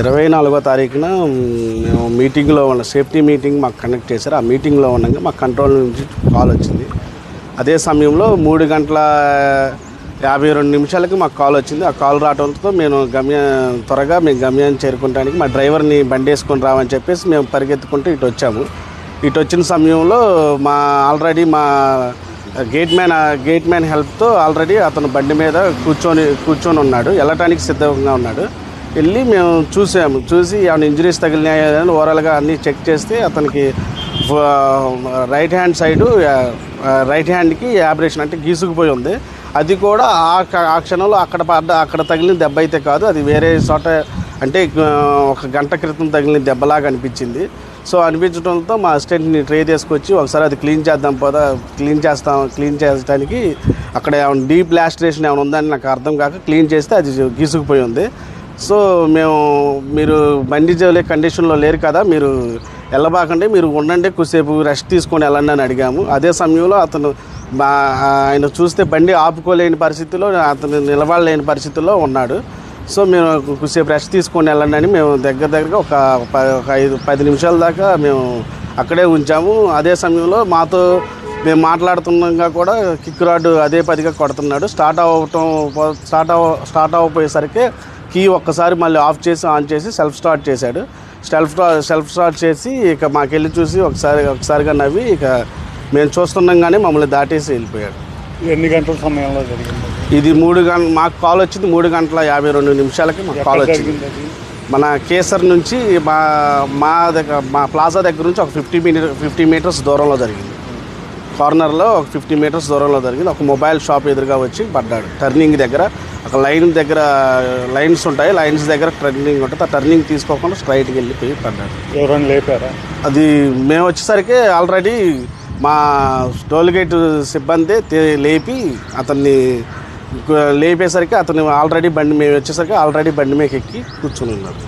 ఇరవై నాలుగో తారీఖున మేము మీటింగ్లో ఉన్న సేఫ్టీ మీటింగ్ మాకు కండక్ట్ చేశారు. ఆ మీటింగ్లో ఉండగా మాకు కంట్రోల్ నుంచి కాల్ వచ్చింది. అదే సమయంలో మూడు గంటల యాభై రెండు నిమిషాలకి మాకు కాల్ వచ్చింది. ఆ కాల్ రావడంతో మేము గమ్య త్వరగా మేము గమ్యాన్ని చేరుకోవడానికి మా డ్రైవర్ని బండి వేసుకొని రావని చెప్పేసి మేము పరిగెత్తుకుంటూ ఇటు వచ్చాము. ఇటు వచ్చిన సమయంలో మా ఆల్రెడీ మా గేట్ మ్యాన్ గేట్ మ్యాన్ హెల్ప్తో ఆల్రెడీ అతను బండి మీద కూర్చొని కూర్చొని ఉన్నాడు. వెళ్ళటానికి సిద్ధంగా ఉన్నాడు. వెళ్ళి మేము చూసాము. చూసి ఏమైనా ఇంజరీస్ తగిలినాయని ఓవరాల్గా అన్నీ చెక్ చేస్తే అతనికి రైట్ హ్యాండ్ సైడు రైట్ హ్యాండ్కి యాబ్రేషన్ అంటే గీసుకుపోయి ఉంది. అది కూడా ఆ ఆ క్షణంలో అక్కడ పడ్డ అక్కడ తగిలిన దెబ్బ అయితే కాదు. అది వేరే చోట అంటే ఒక గంట క్రితం తగిలిన దెబ్బలాగా అనిపించింది. సో అనిపించడంతో మా అసిస్టెంట్ని ట్రే తీసుకొచ్చి ఒకసారి అది క్లీన్ చేద్దాం పోదా క్లీన్ చేస్తాం క్లీన్ చేయడానికి అక్కడ ఏమైనా డీప్ లాస్ట్రేషన్ ఏమైనా ఉందని నాకు అర్థం కాక క్లీన్ చేస్తే అది గీసుకుపోయి ఉంది. సో మేము మీరు బండి చేయలే కండిషన్లో లేరు కదా మీరు వెళ్ళబాకండి మీరు ఉండండి కొద్దిసేపు రెస్ట్ తీసుకొని వెళ్ళండి అని అడిగాము. అదే సమయంలో అతను మా ఆయన చూస్తే బండి ఆపుకోలేని పరిస్థితిలో అతను నిలబడలేని పరిస్థితిలో ఉన్నాడు. సో మేము కొద్దిసేపు రెస్ట్ తీసుకొని వెళ్ళండి అని మేము దగ్గర దగ్గరగా ఒక ఒక ఐదు పది నిమిషాల దాకా మేము అక్కడే ఉంచాము. అదే సమయంలో మాతో మేము మాట్లాడుతున్నాగా కూడా కిక్ రాడ్ అదే పదిగా కొడుతున్నాడు. స్టార్ట్ అవ్వటం స్టార్ట్ అవ స్టార్ట్ అవ్వపోయేసరికి కీ ఒక్కసారి మళ్ళీ ఆఫ్ చేసి ఆన్ చేసి సెల్ఫ్ స్టార్ట్ చేశాడు. సెల్ఫ్ సెల్ఫ్ స్టార్ట్ చేసి ఇక మాకెళ్ళి చూసి ఒకసారి ఒకసారిగా నవ్వి ఇక మేము చూస్తుండగానే మమ్మల్ని దాటేసి వెళ్ళిపోయాడు. ఎన్ని గంటల సమయంలో జరిగింది? ఇది మూడు గంట మాకు కాల్ వచ్చింది మూడు గంటల యాభై రెండు నిమిషాలకి మాకు కాల్ వచ్చింది. మన కేసర్ నుంచి మా మా దగ్గర మా ప్లాజా దగ్గర నుంచి ఒక ఫిఫ్టీ మీటర్ ఫిఫ్టీ మీటర్స్ దూరంలో జరిగింది. కార్నర్లో ఒక ఫిఫ్టీ మీటర్స్ దూరంలో జరిగింది. ఒక మొబైల్ షాప్ ఎదురుగా వచ్చి పడ్డాడు. టర్నింగ్ దగ్గర ఒక లైన్ దగ్గర లైన్స్ ఉంటాయి. లైన్స్ దగ్గర టర్నింగ్ ఉంటుంది. ఆ టర్నింగ్ తీసుకోకుండా స్ట్రైట్కి వెళ్ళిపోయి పడ్డాడు. ఎవరైనా లేపారా? అది మేము వచ్చేసరికి ఆల్రెడీ మా టోల్ గేట్ సిబ్బంది లేపి అతన్ని లేపేసరికి అతను ఆల్రెడీ బండి మేము వచ్చేసరికి ఆల్రెడీ బండి మీద ఎక్కి కూర్చుని ఉన్నాడు